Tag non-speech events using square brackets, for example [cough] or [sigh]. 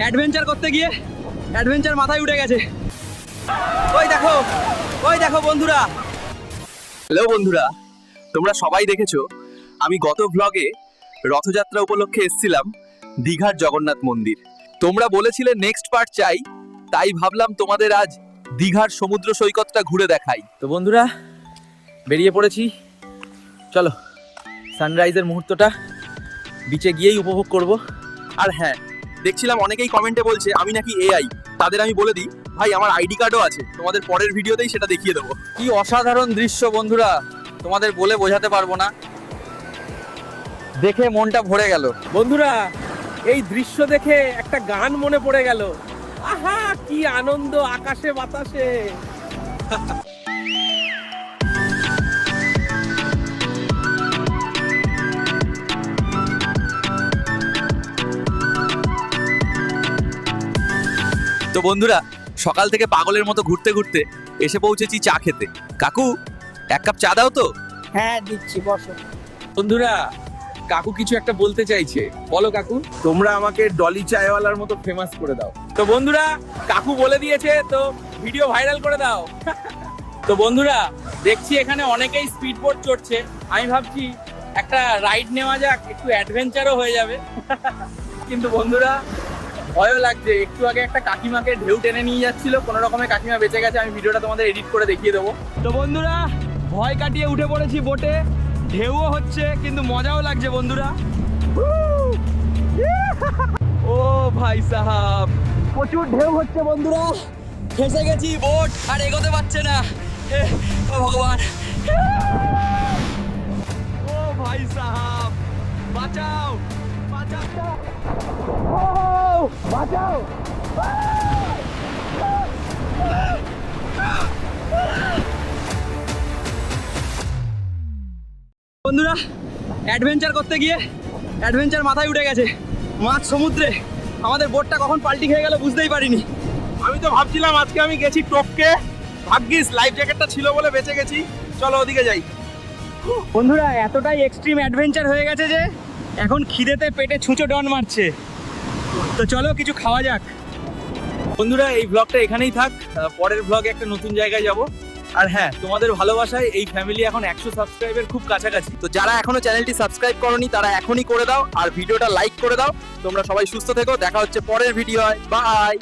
Adventure করতে গিয়ে adventure মাথায় উঠে গেছে। ওই দেখো ওই দেখো বন্ধুরা। হ্যালো বন্ধুরা তোমরা সবাই দেখেছ? আমি গত ব্লগে রথযাত্রা উপলক্ষে এসেছিলাম দীঘার জগন্নাথ মন্দির। তোমরা বলেছিলে নেক্সট পার্ট চাই তাই ভাবলাম তোমাদের আজ দীঘার সমুদ্র সৈকতটা ঘুরে দেখাই। তো বন্ধুরা বেরিয়ে পড়েছি। চলো সানরাইজের মুহূর্তটা বিচে গিয়েই উপভোগ করব। আর হ্যাঁ দেখছিলাম অনেকেই কমেন্টে বলছে, আমি নাকি এআই তাদের আমি বলে দিই, ভাই, আমার আইডি কার্ডও আছে, তোমাদের পরের ভিডিওতেই সেটা দেখিয়ে দেবো। কি অসাধারণ দৃশ্য বন্ধুরা, তোমাদের বলে বোঝাতে পারব না। দেখে মনটা ভরে গেল। বন্ধুরা, এই দৃশ্য দেখে একটা গান মনে পড়ে গেল। আহা, কি আনন্দ আকাশে বাতাসে। [laughs] তো বন্ধুরা সকাল থেকে পাগলের মতো ঘুরতে ঘুরতে এসে পৌঁছেছি চা খেতে। কাকু এক কাপ চা দাও তো। হ্যাঁ দিচ্ছি বসো। বন্ধুরা কাকু কিছু একটা বলতে চাইছে। বলো কাকু। তোমরা আমাকে ডলি চায়ওয়ালার মতো ফেমাস করে দাও। তো বন্ধুরা কাকু বলে দিয়েছে তো ভিডিও ভাইরাল করে দাও। তো বন্ধুরা দেখছি এখানে অনেকেই স্পিড বোট চড়ছে। আমি ভাবছি একটা রাইড নেওয়া যাক একটু অ্যাডভেঞ্চারও হয়ে যাবে। কিন্তু বন্ধুরা ভয়ও লাগছে। একটু আগে একটা কাকিমাকে ঢেউ টেনে নিয়ে যাচ্ছিল। কোনো রকমের কাকিমা বেঁচে গেছে, আমি ভিডিওটা তোমাদের এডিট করে দেখিয়ে দেবো। তো বন্ধুরা, ভয় কাটিয়ে উঠে পড়েছি বোটে। ঢেউও হচ্ছে, কিন্তু মজাও লাগছে বন্ধুরা। ও ভাই সাহাব। প্রচুর ঢেউ হচ্ছে বন্ধুরা। ফেসে গেছি বোট, আর এগোতে পারছে না। ভগবান। ও ভাই সাহাব। বাঁচাও বাঁচাও। বন্ধুরা অ্যাডভেঞ্চার করতে গিয়ে অ্যাডভেঞ্চার মাথায় উঠে গেছে। মাছ সমুদ্রে। আমাদের বোটটা কখন পাল্টি খেয়ে গেল বুঝতেই পারিনি। আমি তো ভাবছিলাম আজকে আমি গেছি টপকে। ভাগ্যিস লাইফ জ্যাকেটটা ছিল বলে বেঁচে গেছি। চলো ওদিকে যাই। বন্ধুরা, এতটাই এক্সট্রিম অ্যাডভেঞ্চার হয়ে গেছে যে এখন খিদেতে পেটে ছুঁচো ডন মারছে। তো চলো কিছু খাওয়া যাক। বন্ধুরা, এই ব্লগটা এখানেই থাক। পরের ব্লগে একটা নতুন জায়গায় যাব। আর হ্যাঁ তোমাদের ভালোবাসায় এই ফ্যামিলি এখন একশো সাবস্ক্রাইবের খুব কাছাকাছি। তো যারা এখনও চ্যানেলটি সাবস্ক্রাইব করনি, তারা এখনই করে দাও। আর ভিডিওটা লাইক করে দাও। তোমরা সবাই সুস্থ থেকো। দেখা হচ্ছে পরের ভিডিও হয় বাই